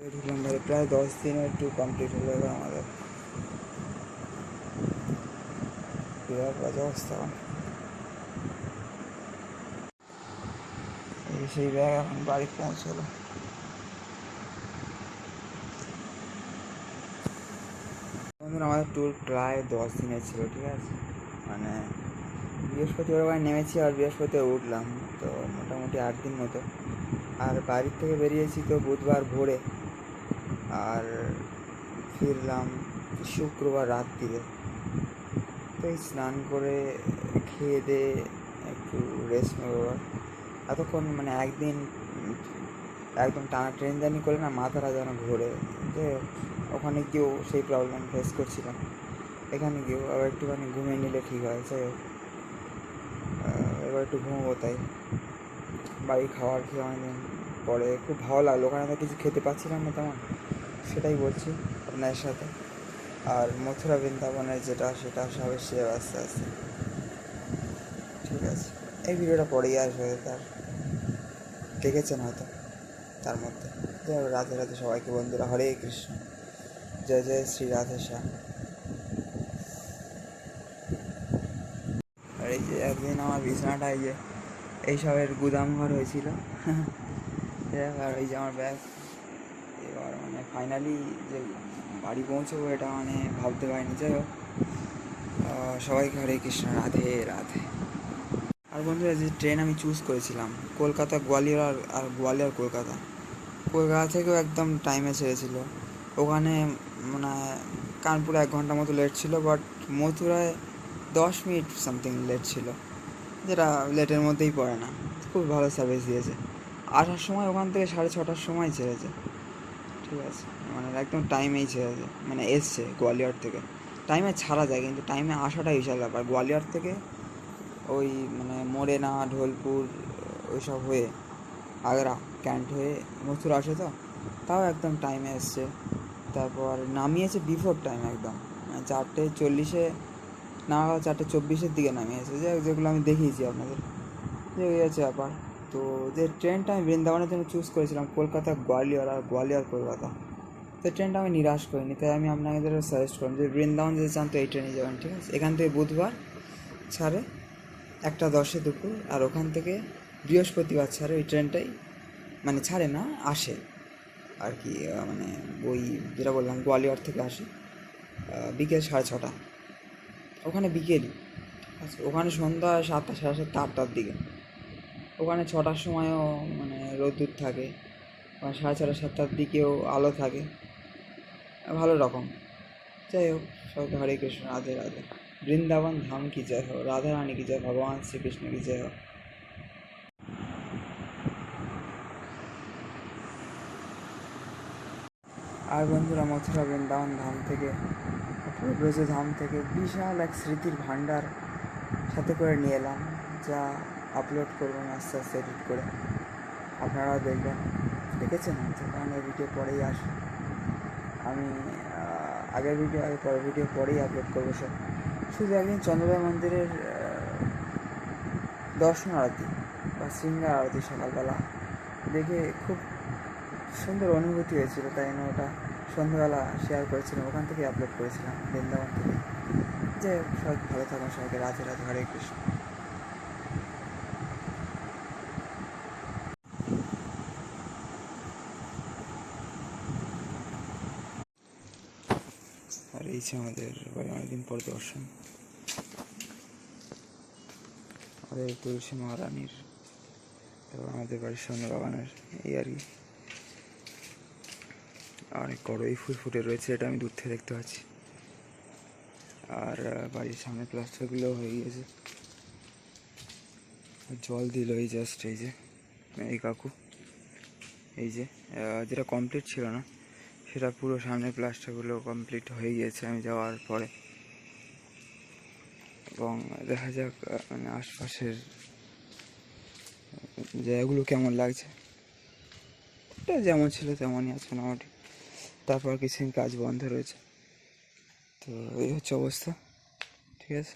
ঢুকলাম ভাই প্রায় দশ দিনের একটু কমপ্লিট হলো এবার আমাদের। বিরাট বাজে অবস্থা। সেই ব্যাগ এখন বাড়ি পৌঁছলো। আমাদের ট্যুর প্রায় দশ দিনের ছিল, ঠিক আছে? মানে বৃহস্পতিবার নেমেছি আর বৃহস্পতিবার উঠলাম। তো মোটামুটি আট দিন মতো। আর বাড়ির থেকে বেরিয়েছি তো বুধবার ভোরে। আর ফিরলাম শুক্রবার রাত রাত্রিরে। তো এই স্নান করে খেয়ে দিয়ে একটু রেস্ট নেব এতক্ষণ মানে একদিন একদম টানা ট্রেন জার্নি করলে না মাথাটা যেন ঘোরে। যে ওখানে গিয়েও সেই প্রবলেম ফেস করছিলাম। এখানে গিয়েও আবার একটুখানি ঘুমিয়ে নিলে ঠিক হয়। যাই হোক এবার একটু ঘুমোবো তাই। বাড়ি খাওয়ার খেয়ে অনেকদিন পরে খুব ভালো লাগল। ওখানে তো কিছু খেতে পাচ্ছিলাম না তেমন। সেটাই বলছি আপনার সাথে। আর মথুরা বৃন্দাবনের যেটা সেটা সবে সে আস্তে আস্তে। ঠিক আছে। এই ভিডিওটা পরেই আসবে তার। দেখেছেন হয়তো তার মধ্যে। হোক, রাধে রাধে সবাইকে বন্ধুরা। হরে কৃষ্ণ। জয় জয় শ্রী রাধে শ্যাম। আর এই যে একদিন আমার বিছানাটা এই যে এইসবের গুদাম ঘর হয়েছিল। আর এই যে আমার ব্যাগ। মানে ফাইনালি যে বাড়ি পৌঁছবো এটা মানে ভাবতে পারিনি। যাই হোক সবাইকে হরে কৃষ্ণ, রাধে রাধে। আর বন্ধুরা, যে ট্রেন আমি চুজ করেছিলাম, কলকাতা, গোয়ালিয়র আর আর গোয়ালিয়র কলকাতা। কলকাতা থেকেও একদম টাইমে ছেড়েছিল। ওখানে মানে কানপুরে এক ঘণ্টা মতো লেট ছিল বাট মথুরায় দশ মিনিট সামথিং লেট ছিল, যেটা লেটের মধ্যেই পড়ে না। খুব ভালো সার্ভিস দিয়েছে। আসার সময় ওখান থেকে সাড়ে ছটার সময় ছেড়েছে। ঠিক আছে। মানে একদম টাইমেই ছেড়েছে মানে এসছে গোয়ালিয়র থেকে। টাইমে ছাড়া যায়, কিন্তু টাইমে আসাটা বিশাল ব্যাপার। গোয়ালিয়র থেকে ওই মানে মোরেনা, ঢোলপুর, ওইসব হয়ে আগ্রা, ক্যান্ট হয়ে মথুরা আসে তো? তাও একদম টাইমে এসছে। তারপর নামিয়েছে বিফোর টাইম একদম। মানে চারটে চল্লিশে, না, চারটে চব্বিশের দিকে নামিয়েছে। যে যেগুলো আমি দেখিয়েছি আপনাদের। যে আছে ব্যাপার। তো যে ট্রেনটা আমি বৃন্দাবনের জন্য চুজ করেছিলাম, কলকাতা, গোয়ালিয়র আর গোয়ালিয়র, কলকাতা। তো ট্রেনটা আমি নিরাশ করিনি, তাই আমি আপনাদের সাজেস্ট করলাম যে বৃন্দাবন যেতে চান তো এই ট্রেনে যাবেন, ঠিক আছে? এখান থেকে বুধবার ছাড়ে একটা দশে দুপুর, আর ওখান থেকে বৃহস্পতিবার ছাড়ে ওই ট্রেনটাই মানে ছাড়ে না, আসে। আর কি মানে ওই যেটা বললাম, গোয়ালিয়র থেকে আসে বিকেল সাড়ে ছটা। ওখানে বিকেলই আছে ওখানে সন্ধ্যা সাতটা, সাড়ে সাতটা, আটটার দিকে। ওখানে ছটার সময়ও মানে রোদ্দুর থাকে আর সাড়ে ছটা, সাতটার দিকেও আলো থাকে। ভালো রকম। যাই হোক সবাইকে হরে কৃষ্ণ, রাধে রাধে। বৃন্দাবন ধাম কি জয় হোক রাধা রানী কি জয়, ভগবান শ্রীকৃষ্ণ কি জয় হোক। আর বন্ধুরা, মথুরা বৃন্দাবন ধাম থেকে ব্রজ ধাম থেকে বিশাল এক স্মৃতির ভাণ্ডার সাথে করে নিয়ে এলাম, যা আপলোড করবেন আস্তে আস্তে এডিট করে। আপনারাও দেখবেন। দেখেছেন? হয়তো কারণ ভিডিও পরেই আসে। আমি আগের ভিডিও আগে পরের ভিডিও পরেই আপলোড করব সব। শুধু একদিন চন্দ্রদয় মন্দিরের দর্শন আরতি বা শৃঙ্গার আরতি সকালবেলা। দেখে খুব সুন্দর অনুভূতি হয়েছিল, তাই আমি ওটা সন্ধ্যাবেলা শেয়ার করেছিলাম। ওখান থেকে আপলোড করেছিলাম বৃন্দাবন থেকে। হোক, সবাই ভালো থাকুন। সবাইকে রাধে রাধে। হরে কৃষ্ণ। আর এই যে আমাদের বাড়ি অনেকদিন পর দর্শন। আমাদের তুলসী মহারানীর এবং আমাদের বাড়ির সঙ্গে বাগানের এই আর কি। অনেক কড়ই ফুল ফুটে রয়েছে, এটা আমি দূর থেকে দেখতে পাচ্ছি। আর বাড়ির সামনে প্লাস্টারগুলো হয়ে গিয়েছে। জল দিল এই জাস্ট এই যে, এই কাকু। এই যে যেটা কমপ্লিট ছিল না। সেটা পুরো সামনে প্লাস্টারগুলো কমপ্লিট হয়ে গিয়েছে আমি যাওয়ার পরে। এবং দেখা যাক মানে আশপাশের জায়গাগুলো কেমন লাগছে। ওটা যেমন ছিল তেমনই আছে মোটামুটি। তারপর কিছুদিন কাজ বন্ধ রয়েছে। তো এই হচ্ছে অবস্থা, ঠিক আছে?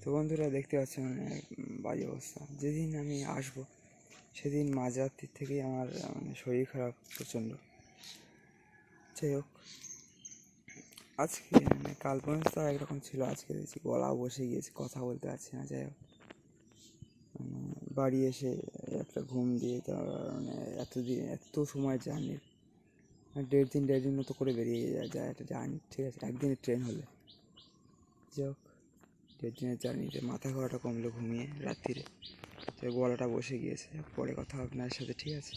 তো বন্ধুরা দেখতে পাচ্ছেন মানে বাজে অবস্থা। যেদিন আমি আসব সেদিন মাঝরাত্রির থেকেই আমার মানে শরীর খারাপ প্রচণ্ড। যাই হোক, আজকে মানে কাল পর্যন্ত তো একরকম ছিল। আজকে দেখছি গলা বসে গিয়েছে, কথা বলতে পারছি না, যাই হোক। মানে বাড়ি এসে একটা ঘুম দিয়ে তার মানে এতদিন, এত সময় জার্নির দেড় দিন দেড় দিন মতো করে বেরিয়ে যায় একটা জার্নি, ঠিক আছে একদিনের ট্রেন হলে। যাই হোক, দেড় দিনের জার্নিতে মাথা খাওয়াটা কমলো ঘুমিয়ে রাত্রিরে। গলাটা বসে গিয়েছে। পরে কথা হবে, আপনার সাথে ঠিক আছে?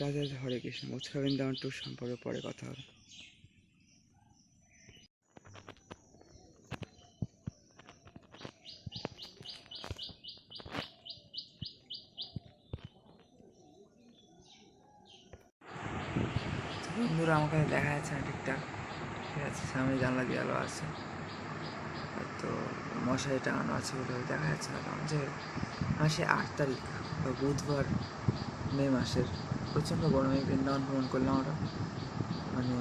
রাধে রাধে, হরে কৃষ্ণ। মথুরা বৃন্দাবন টুর সম্পর্কে পরে কথা হবে। বন্ধুরা, আমার কাছে দেখা যাচ্ছে না ঠিকঠাক ঠিক। আছে, সামনে জানলা দিয়ে আলো আছে। তো মশারি টাঙানো আছে বলে দেখা যাচ্ছে না কারণ যে মাসে আট তারিখ বা বুধবার মে মাসের প্রচণ্ড গরমে বৃন্দাবন ভ্রমণ করলাম আমরা। মানে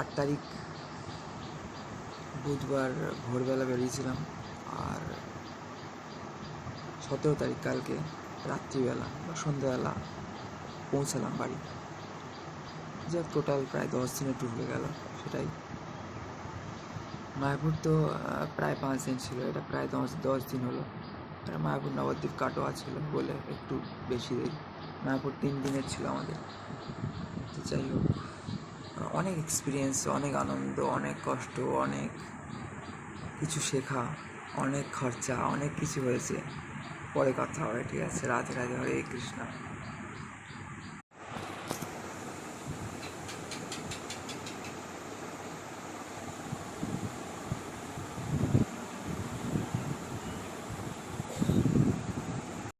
আট তারিখ বুধবার ভোরবেলা বেরিয়েছিলাম আর সতেরো তারিখ কালকে রাত্রিবেলা বা সন্ধ্যাবেলা পৌঁছালাম বাড়ি। যা টোটাল প্রায় দশ দিনের ট্যুর হয়ে গেল, সেটাই। মায়াপুর তো প্রায় পাঁচ দিন ছিল, এটা প্রায় দশ দশ দিন হলো। এটা মায়াপুর নবদ্বীপ কাটোয়া ছিল বলে একটু বেশি দিন মায়াপুর তিন দিনের ছিল আমাদের। তো যাই হোক অনেক এক্সপিরিয়েন্স অনেক আনন্দ, অনেক কষ্ট, অনেক কিছু শেখা, অনেক খরচা, অনেক কিছু হয়েছে। পরে কথা হবে, ঠিক আছে? রাধে রাধে, হরে কৃষ্ণ।